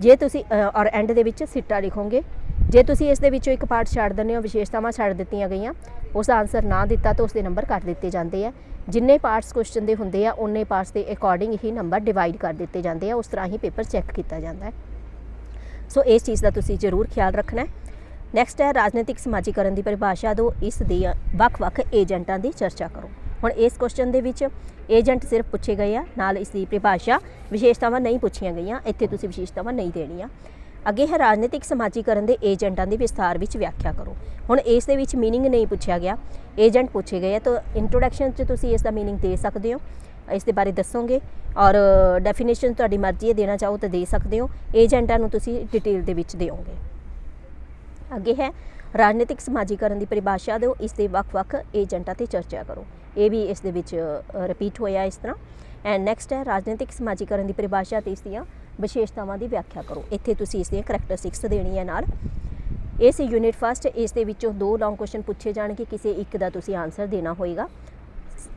ਜੇ ਤੁਸੀਂ ਔਰ ਐਂਡ ਦੇ ਵਿੱਚ ਸਿੱਟਾ ਲਿਖੋਗੇ, ਜੇ ਤੁਸੀਂ ਇਸ ਦੇ ਵਿੱਚੋਂ ਇੱਕ ਪਾਰਟ ਛੱਡ ਦਿੰਦੇ ਹੋ, ਵਿਸ਼ੇਸ਼ਤਾਵਾਂ ਛੱਡ ਦਿੱਤੀਆਂ ਗਈਆਂ, ਉਸ ਦਾ ਆਨਸਰ ਨਾ ਦਿੱਤਾ ਤਾਂ ਉਸ ਦੇ ਨੰਬਰ ਕੱਟ ਦਿੱਤੇ ਜਾਂਦੇ ਆ। ਜਿੰਨੇ ਪਾਰਟਸ ਕੁਐਸਚਨ ਦੇ ਹੁੰਦੇ ਆ ਉਨੇ ਪਾਰਟਸ ਦੇ ਅਕੋਰਡਿੰਗ ਹੀ ਨੰਬਰ ਡਿਵਾਈਡ ਕਰ ਦਿੱਤੇ ਜਾਂਦੇ ਆ, ਉਸ ਤਰ੍ਹਾਂ ਹੀ ਪੇਪਰ ਚੈੱਕ ਕੀਤਾ ਜਾਂਦਾ ਹੈ। ਸੋ ਇਸ ਚੀਜ਼ ਦਾ ਤੁਸੀਂ ਜ਼ਰੂਰ ਖਿਆਲ ਰੱਖਣਾ ਹੈ। ਨੈਕਸਟ ਹੈ, ਰਾਜਨੀਤਿਕ ਸਮਾਜੀਕਰਨ ਦੀ ਪਰਿਭਾਸ਼ਾ ਦੋ ਇਸ ਦੇ ਵੱਖ-ਵੱਖ ਏਜੰਟਾਂ ਦੀ ਚਰਚਾ ਕਰੋ। ਹੁਣ ਇਸ ਕੁਐਸਚਨ ਦੇ ਵਿੱਚ ਏਜੰਟ ਸਿਰਫ ਪੁੱਛੇ ਗਏ ਆ ਨਾਲ ਇਸ ਦੀ ਪਰਿਭਾਸ਼ਾ ਵਿਸ਼ੇਸ਼ਤਾਵਾਂ ਨਹੀਂ ਪੁੱਛੀਆਂ ਗਈਆਂ ਇੱਥੇ ਤੁਸੀਂ ਵਿਸ਼ੇਸ਼ਤਾਵਾਂ ਨਹੀਂ ਦੇਣੀਆਂ ਅੱਗੇ ਹੈ ਰਾਜਨੀਤਿਕ ਸਮਾਜੀਕਰਨ ਦੇ ਏਜੰਟਾਂ ਦੀ ਵਿਸਥਾਰ ਵਿੱਚ ਵਿਆਖਿਆ ਕਰੋ ਹੁਣ ਇਸ ਦੇ ਵਿੱਚ मीनिंग ਨਹੀਂ ਪੁੱਛਿਆ ਗਿਆ ਏਜੰਟ ਪੁੱਛੇ ਗਏ ਆ ਤਾਂ ਇੰਟਰੋਡਕਸ਼ਨ 'ਚ ਤੁਸੀਂ ਇਸ ਦਾ मीनिंग ਦੇ ਸਕਦੇ ਹੋ ਇਸ ਦੇ ਬਾਰੇ ਦੱਸੋਗੇ ਔਰ ਡੈਫੀਨੇਸ਼ਨ ਤੁਹਾਡੀ ਮਰਜ਼ੀ ਹੈ ਦੇਣਾ ਚਾਹੋ ਤਾਂ ਦੇ ਸਕਦੇ ਹੋ ਏਜੰਟਾਂ ਨੂੰ ਤੁਸੀਂ ਡਿਟੇਲ ਦੇ ਵਿੱਚ ਦਿਓਗੇ ਅੱਗੇ ਹੈ ਰਾਜਨੀਤਿਕ ਸਮਾਜੀਕਰਨ ਦੀ ਪਰਿਭਾਸ਼ਾ ਦਿਓ ਇਸ ਦੇ ਵੱਖ-ਵੱਖ ਏਜੰਟਾਂ ਤੇ ਚਰਚਾ ਕਰੋ ਇਹ ਵੀ ਇਸ ਦੇ ਵਿੱਚ ਰਿਪੀਟ ਹੋਇਆ ਇਸ ਤਰ੍ਹਾਂ। ਐਂਡ ਨੈਕਸਟ ਹੈ ਰਾਜਨੀਤਿਕ ਸਮਾਜੀਕਰਨ ਦੀ ਪਰਿਭਾਸ਼ਾ ਤੇ ਇਸ ਦੀਆਂ ਵਿਸ਼ੇਸ਼ਤਾਵਾਂ ਦੀ ਵਿਆਖਿਆ ਕਰੋ। ਇੱਥੇ ਤੁਸੀਂ ਇਸ ਦੀਆਂ ਕਰੈਕਟਰਿਸਟਿਕਸ ਦੇਣੀ ਹੈ ਨਾਲ। ਇਸ ਯੂਨਿਟ ਫਸਟ ਇਸ ਦੇ ਵਿੱਚੋਂ ਦੋ ਲੌਂਗ ਕੁਐਸਚਨ ਪੁੱਛੇ ਜਾਣਗੇ, ਕਿਸੇ ਇੱਕ ਦਾ ਤੁਸੀਂ ਆਨਸਰ ਦੇਣਾ ਹੋਏਗਾ।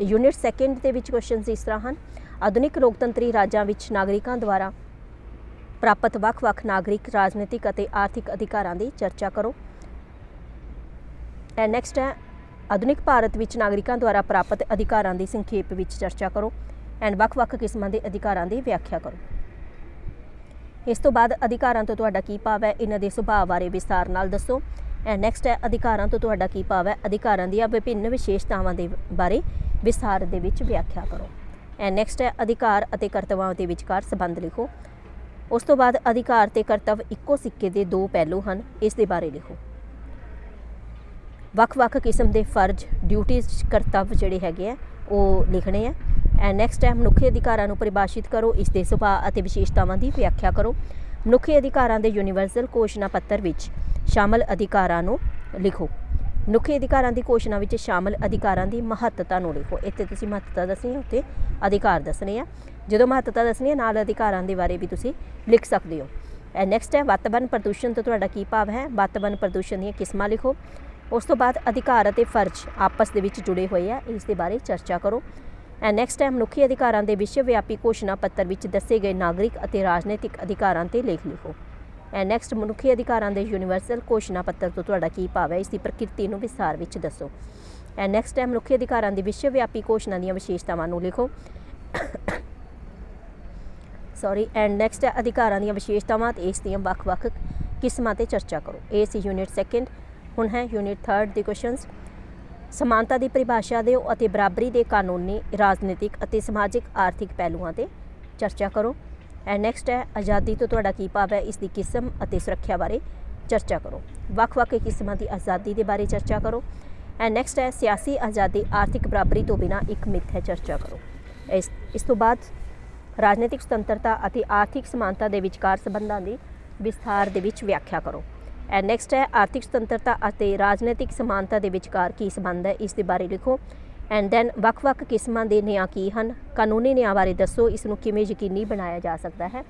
ਯੂਨਿਟ ਸੈਕੰਡ ਦੇ ਵਿੱਚ ਕੁਐਸਚਨਸ ਇਸ ਤਰ੍ਹਾਂ ਹਨ। ਆਧੁਨਿਕ ਲੋਕਤੰਤਰੀ ਰਾਜਾਂ ਵਿੱਚ ਨਾਗਰਿਕਾਂ ਦੁਆਰਾ ਪ੍ਰਾਪਤ ਵੱਖ-ਵੱਖ ਨਾਗਰਿਕ, ਰਾਜਨੀਤਿਕ ਅਤੇ ਆਰਥਿਕ ਅਧਿਕਾਰਾਂ ਦੀ ਚਰਚਾ ਕਰੋ। ਐਂਡ ਨੈਕਸਟ ਹੈ ਆਧੁਨਿਕ ਭਾਰਤ ਵਿੱਚ ਨਾਗਰਿਕਾਂ ਦੁਆਰਾ ਪ੍ਰਾਪਤ ਅਧਿਕਾਰਾਂ ਦੀ ਸੰਖੇਪ ਵਿੱਚ ਚਰਚਾ ਕਰੋ ਐਂਡ ਵੱਖ-ਵੱਖ ਕਿਸਮਾਂ ਦੇ ਅਧਿਕਾਰਾਂ ਦੀ ਵਿਆਖਿਆ ਕਰੋ। ਇਸ ਤੋਂ ਬਾਅਦ ਅਧਿਕਾਰਾਂ ਤੋਂ ਤੁਹਾਡਾ ਕੀ ਭਾਵ ਹੈ, ਇਹਨਾਂ ਦੇ ਸੁਭਾਅ ਬਾਰੇ ਵਿਸਥਾਰ ਨਾਲ ਦੱਸੋ। ਐਂਡ ਨੈਕਸਟ ਹੈ, ਅਧਿਕਾਰਾਂ ਤੋਂ ਤੁਹਾਡਾ ਕੀ ਭਾਵ ਹੈ, ਅਧਿਕਾਰਾਂ ਦੀਆਂ ਵਿਭਿੰਨ ਵਿਸ਼ੇਸ਼ਤਾਵਾਂ ਦੇ ਬਾਰੇ ਵਿਸਥਾਰ ਦੇ ਵਿੱਚ ਵਿਆਖਿਆ ਕਰੋ। ਐਂਡ ਨੈਕਸਟ ਹੈ, ਅਧਿਕਾਰ ਅਤੇ ਕਰਤੱਵਾਂ ਦੇ ਵਿਚਕਾਰ ਸੰਬੰਧ ਲਿਖੋ। ਉਸ ਤੋਂ ਬਾਅਦ ਅਧਿਕਾਰ ਤੇ ਕਰਤੱਵ ਇੱਕੋ ਸਿੱਕੇ ਦੇ ਦੋ ਪਹਿਲੂ ਹਨ, ਇਸ ਦੇ ਬਾਰੇ ਲਿਖੋ। ਵੱਖ-ਵੱਖ ਕਿਸਮ ਦੇ ਫਰਜ਼ ਡਿਊਟੀਆਂ ਕਰਤੱਵ ਜਿਹੜੇ ਹੈਗੇ ਆ, ਉਹ ਲਿਖਣੇ ਆ। ਐਂਡ ਨੈਕਸਟ ਹੈ ਮਨੁੱਖੀ ਅਧਿਕਾਰਾਂ ਨੂੰ ਪਰਿਭਾਸ਼ਿਤ ਕਰੋ, ਇਸ ਦੇ ਸੁਭਾਅ ਅਤੇ ਵਿਸ਼ੇਸ਼ਤਾਵਾਂ ਦੀ ਵਿਆਖਿਆ ਕਰੋ। ਮਨੁੱਖੀ ਅਧਿਕਾਰਾਂ ਦੇ ਯੂਨੀਵਰਸਲ ਘੋਸ਼ਣਾ ਪੱਤਰ ਵਿੱਚ ਸ਼ਾਮਲ ਅਧਿਕਾਰਾਂ ਨੂੰ ਲਿਖੋ। ਮਨੁੱਖੀ ਅਧਿਕਾਰਾਂ ਦੀ ਘੋਸ਼ਣਾ ਵਿੱਚ ਸ਼ਾਮਲ ਅਧਿਕਾਰਾਂ ਦੀ ਮਹੱਤਤਾ ਨੂੰ ਲਿਖੋ। ਇੱਥੇ ਤੁਸੀਂ ਮਹੱਤਤਾ ਦੱਸਣੀ ਹੈ ਉੱਤੇ ਅਧਿਕਾਰ ਦੱਸਣੇ ਆ। ਜਦੋਂ ਮਹੱਤਤਾ ਦੱਸਣੀ ਹੈ ਨਾਲ ਅਧਿਕਾਰਾਂ ਦੇ ਬਾਰੇ ਵੀ ਤੁਸੀਂ ਲਿਖ ਸਕਦੇ ਹੋ। ਐ ਨੈਕਸਟ ਹੈ ਵਾਤਾਵਰਣ ਪ੍ਰਦੂਸ਼ਣ ਤੋਂ ਤੁਹਾਡਾ ਕੀ ਭਾਵ ਹੈ? ਵਾਤਾਵਰਣ ਪ੍ਰਦੂਸ਼ਣ ਦੀਆਂ ਕਿਸਮਾਂ ਲਿਖੋ। ਉਸ ਤੋਂ ਬਾਅਦ ਅਧਿਕਾਰ ਅਤੇ ਫਰਜ਼ ਆਪਸ ਦੇ ਵਿੱਚ ਜੁੜੇ ਹੋਏ ਆ। ਇਸ ਦੇ ਬਾਰੇ ਚਰਚਾ ਕਰੋ। ਐ ਨੈਕਸਟ ਟਾਈਮ ਮਨੁੱਖੀ ਅਧਿਕਾਰਾਂ ਦੇ ਵਿਸ਼ਵ ਵਿਆਪੀ ਘੋਸ਼ਣਾ ਪੱਤਰ ਵਿੱਚ ਦੱਸੇ ਗਏ ਨਾਗਰਿਕ ਅਤੇ ਰਾਜਨੀਤਿਕ ਅਧਿਕਾਰਾਂ ਤੇ ਲੇਖ ਲਿਖੋ। ਐ ਨੈਕਸਟ ਮਨੁੱਖੀ ਅਧਿਕਾਰਾਂ ਦੇ ਯੂਨੀਵਰਸਲ ਘੋਸ਼ਣਾ ਪੱਤਰ ਤੋਂ ਤੁਹਾਡਾ ਕੀ ਭਾਵ ਹੈ? ਇਸ ਦੀ ਪ੍ਰਕਿਰਤੀ ਨੂੰ ਵਿਸਥਾਰ ਵਿੱਚ ਦੱਸੋ। ਐ ਨੈਕਸਟ ਟਾਈਮ ਮਨੁੱਖੀ ਅਧਿਕਾਰਾਂ ਦੀ ਵਿਸ਼ਵ ਵਿਆਪੀ ਘੋਸ਼ਣਾ ਦੀਆਂ ਵਿਸ਼ੇਸ਼ਤਾਵਾਂ ਨੂੰ ਲਿਖੋ। ਸੌਰੀ ਐਂਡ ਨੈਕਸਟ ਅਧਿਕਾਰਾਂ ਦੀਆਂ ਵਿਸ਼ੇਸ਼ਤਾਵਾਂ ਤੇ ਇਸ ਦੀਆਂ ਵੱਖ-ਵੱਖ ਕਿਸਮਾਂ ਤੇ ਚਰਚਾ ਕਰੋ। ਇਹ ਸੀ ਯੂਨਿਟ ਸੈਕੰਡ ਹੁਣ ਹੈ ਯੂਨਿਟ ਥਰਡ ਦੇ ਕੁਐਸਚਨਸ ਸਮਾਨਤਾ ਦੀ ਪਰਿਭਾਸ਼ਾ ਦਿਓ ਅਤੇ ਬਰਾਬਰੀ ਦੇ ਕਾਨੂੰਨੀ, ਰਾਜਨੀਤਿਕ ਅਤੇ ਸਮਾਜਿਕ ਆਰਥਿਕ ਪਹਿਲੂਆਂ ਤੇ ਚਰਚਾ ਕਰੋ। ਐਂਡ ਨੈਕਸਟ ਹੈ, ਆਜ਼ਾਦੀ ਤੋਂ ਤੁਹਾਡਾ ਕੀ ਭਾਵ ਹੈ, ਇਸ ਦੀ ਕਿਸਮ ਅਤੇ ਸੁਰੱਖਿਆ ਬਾਰੇ ਚਰਚਾ ਕਰੋ। ਵੱਖ-ਵੱਖ ਕਿਸਮਾਂ ਦੀ ਆਜ਼ਾਦੀ ਦੇ ਬਾਰੇ ਚਰਚਾ ਕਰੋ। ਐਂਡ ਨੈਕਸਟ ਹੈ, ਸਿਆਸੀ ਆਜ਼ਾਦੀ, ਆਰਥਿਕ ਬਰਾਬਰੀ ਤੋਂ ਬਿਨਾ ਇੱਕ ਮਿੱਥ ਹੈ, ਚਰਚਾ ਕਰੋ। ਇਸ ਇਸ ਤੋਂ ਬਾਅਦ ਰਾਜਨੀਤਿਕ ਸੁਤੰਤਰਤਾ ਅਤੇ ਆਰਥਿਕ ਸਮਾਨਤਾ ਦੇ ਵਿਚਕਾਰ ਸੰਬੰਧਾਂ ਦੀ ਵਿਸਥਾਰ ਦੇ ਵਿੱਚ ਵਿਆਖਿਆ ਕਰੋ। ਨੈਕਸਟ ਹੈ, ਆਰਥਿਕ ਸੁਤੰਤਰਤਾ ਅਤੇ ਰਾਜਨੀਤਿਕ ਸਮਾਨਤਾ ਦੇ ਵਿਚਕਾਰ ਕੀ ਸੰਬੰਧ ਹੈ, ਇਸ ਦੇ ਬਾਰੇ ਲਿਖੋ। ਐਂਡ ਦੈਨ ਵੱਖ-ਵੱਖ ਕਿਸਮਾਂ ਦੇ ਨਿਆਂ ਕੀ ਹਨ? ਕਾਨੂੰਨੀ ਨਿਆਂ ਬਾਰੇ ਦੱਸੋ, ਇਸ ਨੂੰ ਕਿਵੇਂ ਯਕੀਨੀ ਬਣਾਇਆ ਜਾ ਸਕਦਾ ਹੈ,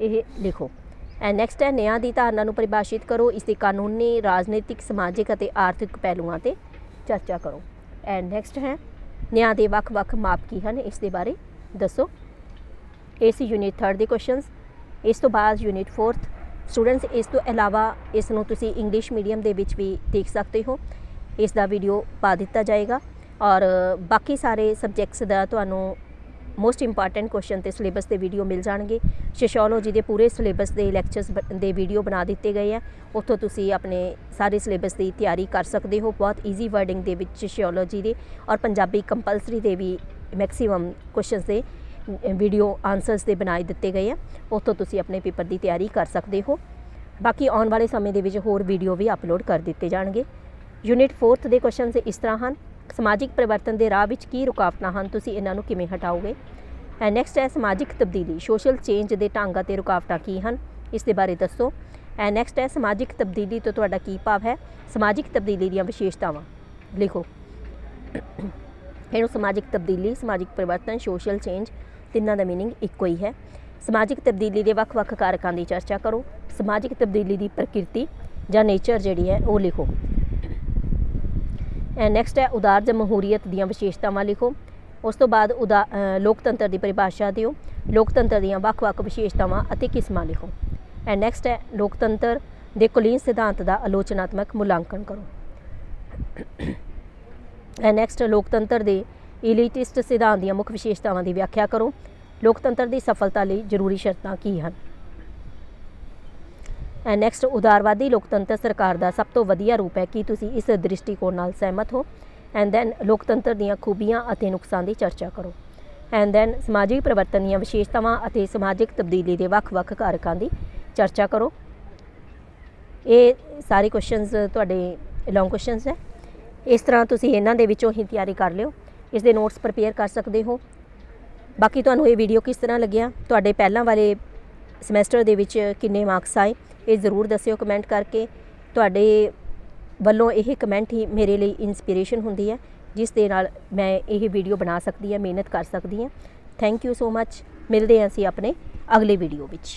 ਇਹ ਲਿਖੋ। ਐਂਡ ਨੈਕਸਟ ਹੈ, ਨਿਆਂ ਦੀ ਧਾਰਨਾ ਨੂੰ ਪਰਿਭਾਸ਼ਿਤ ਕਰੋ, ਇਸ ਦੇ ਕਾਨੂੰਨੀ, ਰਾਜਨੀਤਿਕ, ਸਮਾਜਿਕ ਅਤੇ ਆਰਥਿਕ ਪਹਿਲੂਆਂ ਤੇ ਚਰਚਾ ਕਰੋ। ਐਂਡ ਨੈਕਸਟ ਹੈ, ਨਿਆਂ ਦੇ ਵੱਖ-ਵੱਖ ਮਾਪ ਕੀ ਹਨ, ਇਸ ਦੇ ਬਾਰੇ ਦੱਸੋ। ਇਸ ਯੂਨਿਟ 3 ਦੇ ਕੁਐਸਚਨਸ ਇਸ ਤੋਂ ਬਾਅਦ ਯੂਨਿਟ 4th ਸਟੂਡੈਂਟਸ ਇਸ ਤੋਂ ਇਲਾਵਾ ਇਸ ਨੂੰ ਤੁਸੀਂ ਇੰਗਲਿਸ਼ ਮੀਡੀਅਮ ਦੇ ਵਿੱਚ ਵੀ ਦੇਖ ਸਕਦੇ ਹੋ। ਇਸ ਦਾ ਵੀਡੀਓ ਪਾ ਦਿੱਤਾ ਜਾਏਗਾ। ਔਰ ਬਾਕੀ ਸਾਰੇ ਸਬਜੈਕਟਸ ਦਾ ਤੁਹਾਨੂੰ ਮੋਸਟ ਇੰਪੋਰਟੈਂਟ ਕੁਐਸਚਨ ਤੇ ਸਿਲੇਬਸ ਦੇ ਵੀਡੀਓ ਮਿਲ ਜਾਣਗੇ। ਸੋਸ਼ੀਓਲੋਜੀ ਦੇ ਪੂਰੇ ਸਿਲੇਬਸ ਦੇ ਲੈਕਚਰਸ ਦੇ ਵੀਡੀਓ ਬਣਾ ਦਿੱਤੇ ਗਏ ਆ। ਉੱਥੋਂ ਤੁਸੀਂ ਆਪਣੇ ਸਾਰੇ ਸਿਲੇਬਸ ਦੀ ਤਿਆਰੀ ਕਰ ਸਕਦੇ ਹੋ। ਬਹੁਤ ਈਜ਼ੀ ਵਰਡਿੰਗ ਦੇ ਵਿੱਚ ਸੋਸ਼ੀਓਲੋਜੀ ਦੇ ਔਰ ਪੰਜਾਬੀ ਕੰਪਲਸਰੀ ਦੇ ਵੀ ਮੈਕਸਿਮਮ ਕੁਐਸਚਨਸ ਦੇ ਵੀਡੀਓ ਆਨਸਰਸ ਦੇ ਬਣਾਏ ਦਿੱਤੇ ਗਏ ਆ। ਉੱਥੋਂ ਤੁਸੀਂ ਆਪਣੇ ਪੇਪਰ ਦੀ ਤਿਆਰੀ ਕਰ ਸਕਦੇ ਹੋ। ਬਾਕੀ ਆਉਣ ਵਾਲੇ ਸਮੇਂ ਦੇ ਵਿੱਚ ਹੋਰ ਵੀਡੀਓ ਵੀ ਅਪਲੋਡ ਕਰ ਦਿੱਤੇ ਜਾਣਗੇ। ਯੂਨਿਟ 4th ਦੇ ਕੁਐਸਚਨਸ ਇਸ ਤਰ੍ਹਾਂ ਹਨ। ਸਮਾਜਿਕ ਪਰਿਵਰਤਨ ਦੇ ਰਾਹ ਵਿੱਚ ਕੀ ਰੁਕਾਵਟਾਂ ਹਨ? ਤੁਸੀਂ ਇਹਨਾਂ ਨੂੰ ਕਿਵੇਂ ਹਟਾਓਗੇ? ਐਂਡ ਨੈਕਸਟ ਹੈ ਸਮਾਜਿਕ ਤਬਦੀਲੀ। ਸੋਸ਼ਲ ਚੇਂਜ ਦੇ ਢੰਗ 'ਤੇ ਰੁਕਾਵਟਾਂ ਕੀ ਹਨ? ਇਸ ਦੇ ਬਾਰੇ ਦੱਸੋ। ਐਂਡ ਨੈਕਸਟ ਹੈ ਸਮਾਜਿਕ ਤਬਦੀਲੀ ਤੋਂ ਤੁਹਾਡਾ ਕੀ ਭਾਵ ਹੈ? ਸਮਾਜਿਕ ਤਬਦੀਲੀ ਦੀਆਂ ਵਿਸ਼ੇਸ਼ਤਾਵਾਂ। ਲਿਖੋ। ਇਹਨੂੰ ਸਮਾਜਿਕ ਤਬਦੀਲੀ, ਸਮਾਜਿਕ ਪਰਿਵਰਤਨ ਸੋਸ਼ਲ ਚੇਂਜ ਤਿੰਨਾਂ ਦਾ ਮੀਨਿੰਗ ਇੱਕੋ ਹੀ ਹੈ। ਸਮਾਜਿਕ ਤਬਦੀਲੀ ਦੇ ਵੱਖ-ਵੱਖ ਕਾਰਕਾਂ ਦੀ ਚਰਚਾ ਕਰੋ। ਸਮਾਜਿਕ ਤਬਦੀਲੀ ਦੀ ਪ੍ਰਕਿਰਤੀ ਜਾਂ ਨੇਚਰ ਜਿਹੜੀ ਹੈ ਉਹ ਲਿਖੋ। ਐਂਡ ਨੈਕਸਟ ਹੈ, ਉਦਾਰ ਜਮਹੂਰੀਅਤ ਦੀਆਂ ਵਿਸ਼ੇਸ਼ਤਾਵਾਂ ਲਿਖੋ। ਉਸ ਤੋਂ ਬਾਅਦ ਉਦਾ ਲੋਕਤੰਤਰ ਦੀ ਪਰਿਭਾਸ਼ਾ ਦਿਓ। ਲੋਕਤੰਤਰ ਦੀਆਂ ਵੱਖ-ਵੱਖ ਵਿਸ਼ੇਸ਼ਤਾਵਾਂ ਅਤੇ ਕਿਸਮਾਂ ਲਿਖੋ। ਐਂਡ ਨੈਕਸਟ ਹੈ, ਲੋਕਤੰਤਰ ਦੇ ਕੁਲੀਨ ਸਿਧਾਂਤ ਦਾ ਆਲੋਚਨਾਤਮਕ ਮੁਲਾਂਕਣ ਕਰੋ। ਐਂਡ ਨੈਕਸਟ ਲੋਕਤੰਤਰ ਦੇ ਇਲੀਟਿਸਟ ਸਿਧਾਂਤ ਦੀਆਂ ਮੁੱਖ ਵਿਸ਼ੇਸ਼ਤਾਵਾਂ ਦੀ ਵਿਆਖਿਆ ਕਰੋ। ਲੋਕਤੰਤਰ ਦੀ ਸਫਲਤਾ ਲਈ ਜ਼ਰੂਰੀ ਸ਼ਰਤਾਂ ਕੀ ਹਨ? ਐਂਡ ਨੈਕਸਟ ਉਦਾਰਵਾਦੀ ਲੋਕਤੰਤਰ ਸਰਕਾਰ ਦਾ ਸਭ ਤੋਂ ਵਧੀਆ ਰੂਪ ਹੈ। ਕਿ ਤੁਸੀਂ ਇਸ ਦ੍ਰਿਸ਼ਟੀਕੋਣ ਨਾਲ ਸਹਿਮਤ ਹੋ? ਐਂਡ ਦੈਨ ਲੋਕਤੰਤਰ ਦੀਆਂ ਖੂਬੀਆਂ ਅਤੇ ਨੁਕਸਾਨ ਦੀ ਚਰਚਾ ਕਰੋ। ਐਂਡ ਦੈਨ ਸਮਾਜਿਕ ਪਰਿਵਰਤਨ ਦੀਆਂ ਵਿਸ਼ੇਸ਼ਤਾਵਾਂ ਅਤੇ ਸਮਾਜਿਕ ਤਬਦੀਲੀ ਦੇ ਵੱਖ-ਵੱਖ ਕਾਰਕਾਂ ਦੀ ਚਰਚਾ ਕਰੋ। ਇਹ ਸਾਰੇ ਕੁਐਸਚਨਸ ਤੁਹਾਡੇ ਲੌਂਗ ਕੁਐਸਚਨਸ ਹੈ। ਇਸ ਤਰ੍ਹਾਂ ਤੁਸੀਂ ਇਹਨਾਂ ਦੇ ਵਿੱਚੋਂ ਹੀ ਤਿਆਰੀ ਕਰ ਲਿਓ। ਇਸ ਦੇ ਨੋਟਸ ਪ੍ਰਪੇਅਰ ਕਰ ਸਕਦੇ ਹੋ। ਬਾਕੀ ਤੁਹਾਨੂੰ ਇਹ ਵੀਡੀਓ ਕਿਸ ਤਰ੍ਹਾਂ ਲੱਗਿਆ, ਤੁਹਾਡੇ ਪਹਿਲਾਂ ਵਾਲੇ ਸਮੈਸਟਰ ਦੇ ਵਿੱਚ ਕਿੰਨੇ ਮਾਰਕਸ ਆਏ, ਇਹ ਜ਼ਰੂਰ ਦੱਸਿਓ ਕਮੈਂਟ ਕਰਕੇ। ਤੁਹਾਡੇ ਵੱਲੋਂ ਇਹ ਕਮੈਂਟ ਹੀ ਮੇਰੇ ਲਈ ਇਨਸਪੀਰੇਸ਼ਨ ਹੁੰਦੀ ਹੈ, ਜਿਸ ਦੇ ਨਾਲ ਮੈਂ ਇਹ ਵੀਡੀਓ ਬਣਾ ਸਕਦੀ ਹਾਂ, ਮਿਹਨਤ ਕਰ ਸਕਦੀ ਹਾਂ। ਥੈਂਕ ਯੂ ਸੋ ਮੱਚ ਮਿਲਦੇ ਹਾਂ ਅਸੀਂ ਆਪਣੇ ਅਗਲੇ ਵੀਡੀਓ ਵਿੱਚ।